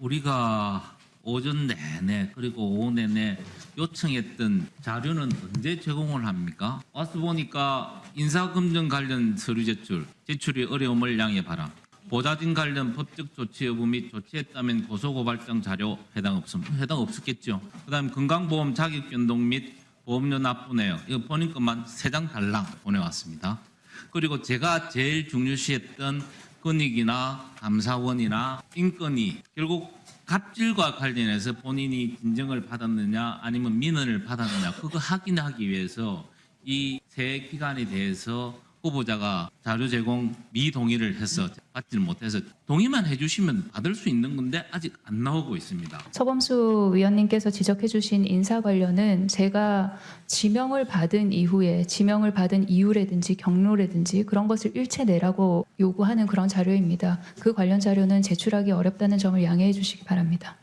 우리가 오전 내내 그리고 오후 내내 요청했던 자료는 언제 제공을 합니까? 와서 보니까 인사검증 관련 서류 제출, 제출이 어려움을 양해 바람. 보좌진 관련 법적 조치 여부 및 조치했다면 고소고발장 자료 해당 없음 해당 없었겠죠. 그다음 건강보험 자격 변동 및 보험료 납부 내역 이거 것만 세 장 달랑 보내왔습니다. 그리고 제가 제일 중요시했던 건익이나 감사원이나 인건이 결국 갑질과 관련해서 본인이 진정을 받았느냐 아니면 민원을 받았느냐 그거 확인하기 위해서 이 세 기관에 대해서 후보자가 자료 제공 미동의를 해서 받지를 못해서 동의만 해주시면 받을 수 있는 건데 아직 안 나오고 있습니다. 서범수 위원님께서 지적해주신 인사 관련은 제가 지명을 받은 이후에 지명을 받은 이유라든지 경로라든지 그런 것을 일체 내라고 요구하는 그런 자료입니다. 그 관련 자료는 제출하기 어렵다는 점을 양해해 주시기 바랍니다.